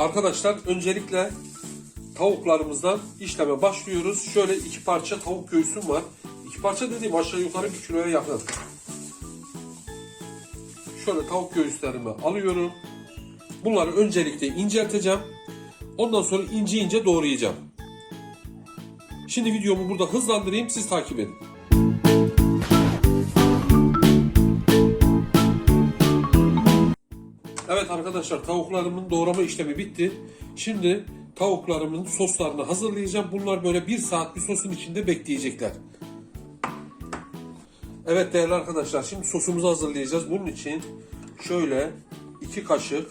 Arkadaşlar öncelikle tavuklarımızdan işleme başlıyoruz. Şöyle iki parça tavuk göğsüm var. İki parça dediğim aşağı yukarı bir kiloya yakın. Şöyle tavuk göğüslerimi alıyorum. Bunları öncelikle incelteceğim. Ondan sonra ince ince doğrayacağım. Şimdi videomu burada hızlandırayım. Siz takip edin. Arkadaşlar tavuklarımın doğrama işlemi bitti. Şimdi tavuklarımın soslarını hazırlayacağım. Bunlar böyle bir saat bir sosun içinde bekleyecekler. Evet değerli arkadaşlar şimdi sosumuzu hazırlayacağız. Bunun için şöyle iki kaşık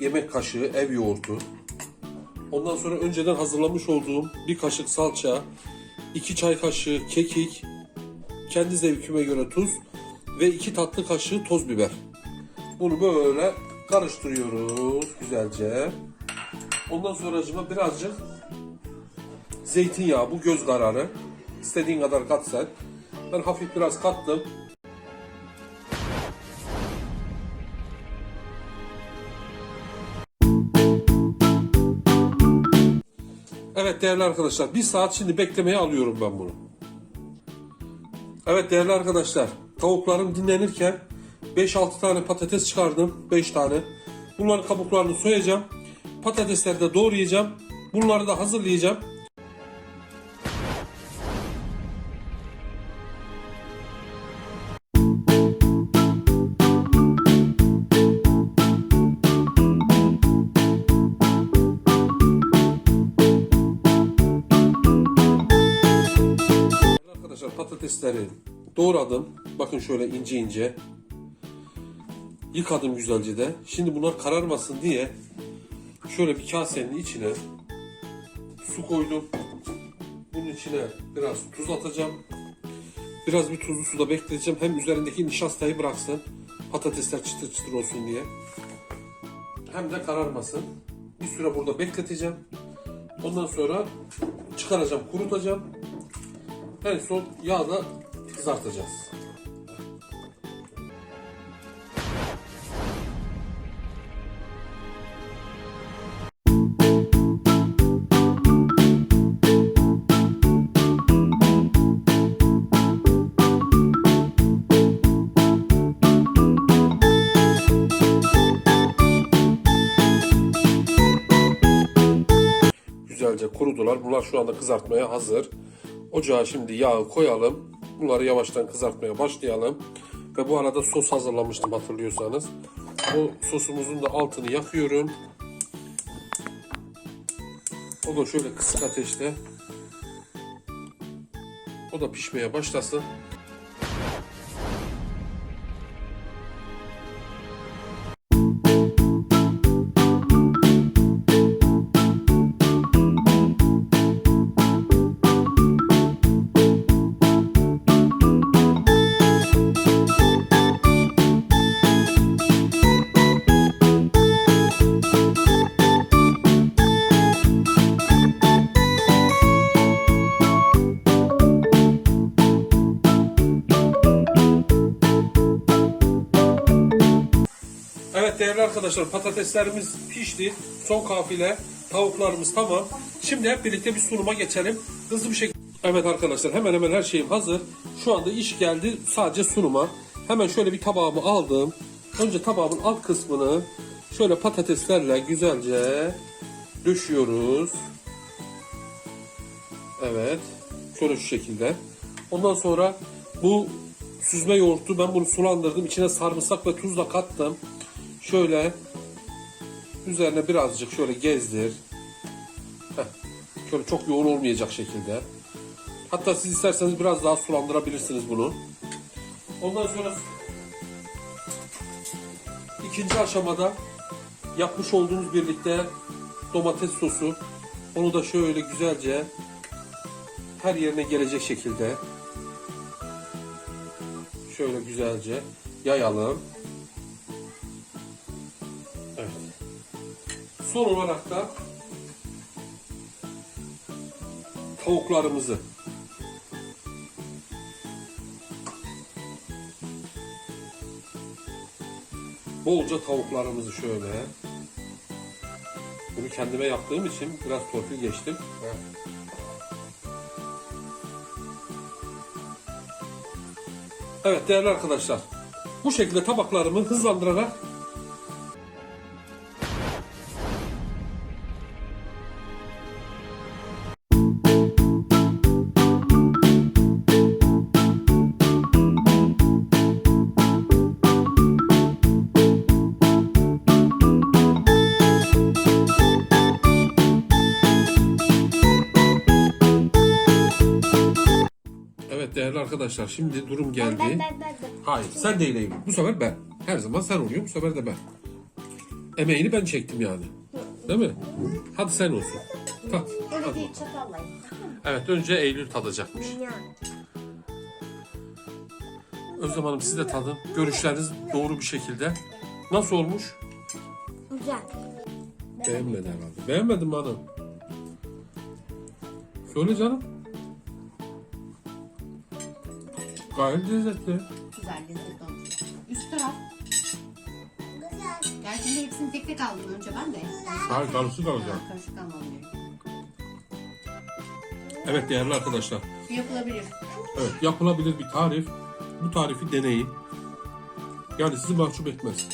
yemek kaşığı ev yoğurdu. Ondan sonra önceden hazırlamış olduğum bir kaşık salça, iki çay kaşığı kekik, kendi zevkime göre tuz ve iki tatlı kaşığı toz biber. Bunu böyle karıştırıyoruz güzelce. Ondan sonra acıma birazcık zeytinyağı bu göz kararı. İstediğin kadar kat sen. Ben hafif biraz kattım. Evet değerli arkadaşlar bir saat şimdi beklemeye alıyorum ben bunu. Evet değerli arkadaşlar tavuklarım dinlenirken 5-6 tane patates çıkardım 5 tane. Bunların kabuklarını soyacağım. Patatesleri de doğrayacağım. Bunları da hazırlayacağım. Arkadaşlar patatesleri doğradım. Bakın şöyle ince ince. Yıkadım güzelce de. Şimdi bunlar kararmasın diye şöyle bir kasenin içine su koydum. Bunun içine biraz tuz atacağım. Biraz bir tuzlu suda bekleteceğim. Hem üzerindeki nişastayı bıraksın. Patatesler çıtır çıtır olsun diye. Hem de kararmasın. Bir süre burada bekleteceğim. Ondan sonra çıkaracağım, kurutacağım. En son yağda kızartacağız. Güzelce kurudular. Bunlar şu anda kızartmaya hazır. Ocağa şimdi yağı koyalım. Bunları yavaştan kızartmaya başlayalım. Ve bu arada sos hazırlamıştım hatırlıyorsanız. Bu sosumuzun da altını yakıyorum. O da şöyle kısık ateşte. O da pişmeye başlasın. Evet değerli arkadaşlar patateslerimiz pişti. Son kafile tavuklarımız tamam. Şimdi hep birlikte bir sunuma geçelim. Hızlı bir şekilde. Evet arkadaşlar hemen hemen her şeyim hazır. Şu anda iş geldi sadece sunuma. Hemen şöyle bir tabağımı aldım. Önce tabağımın alt kısmını şöyle patateslerle güzelce döşüyoruz. Evet. Şöyle şu şekilde. Ondan sonra bu süzme yoğurtu ben bunu sulandırdım. İçine sarımsak ve tuzla kattım. Şöyle üzerine birazcık şöyle gezdir. Heh, şöyle çok yoğun olmayacak şekilde. Hatta siz isterseniz biraz daha sulandırabilirsiniz bunu. Ondan sonra ikinci aşamada yapmış olduğumuz birlikte domates sosu. Onu da şöyle güzelce her yerine gelecek şekilde şöyle güzelce yayalım. Son olarak da tavuklarımızı bolca tavuklarımızı şöyle kendime yaptığım için biraz torpil geçtim. Evet değerli arkadaşlar. Bu şekilde tabaklarımı hızlandırarak arkadaşlar şimdi durum geldi. Ben ben ben ben. Hayır sen değil Eylül. Bu sefer ben. Her zaman sen oluyor bu sefer de ben. Emeğini ben çektim yani. Değil mi? Hadi sen olsun. Tat. Evet önce Eylül tadacakmış. Özlem Hanım siz de tadın. Görüşleriniz doğru bir şekilde. Nasıl olmuş? Güzel. Beğenmedi herhalde. Beğenmedin mi hanım? Söyle canım. Gayet lezzetli. Güzel lezzetli olmuş. Üst taraf. Güzel. Gerçi de hepsini tek tek aldım önce ben de. Hayır karışık alacağım. Ha, Karışık almam gerekiyor. Evet değerli arkadaşlar. Yapılabilir. Evet yapılabilir bir tarif. Bu tarifi deneyin. Yani sizi mahcup etmez.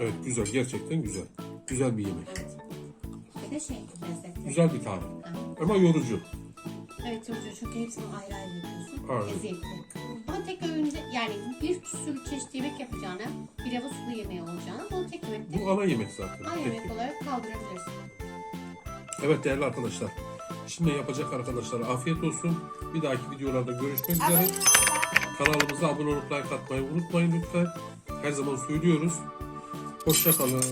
Evet güzel gerçekten güzel. Güzel bir yemek. Evet. Bir de şey lezzetli. Güzel bir tarif. Ama yorucu. Evet çocuğu çünkü hepsini ayrı ayrı yapıyorsun. Aynen. Eziyetli. Ama tek öğünde yani bir sürü çeşit yemek yapacağına, pilavı sulu yemeği olacağına bunu tek yemekte Bu ana yemek zaten. ana yemek olarak kaldırabilirsin. Evet değerli arkadaşlar. Şimdi yapacak arkadaşlara afiyet olsun. Bir dahaki videolarda görüşmek üzere. Kanalımıza abone olup like atmayı unutmayın lütfen. Her zaman söylüyoruz. Hoşça kalın.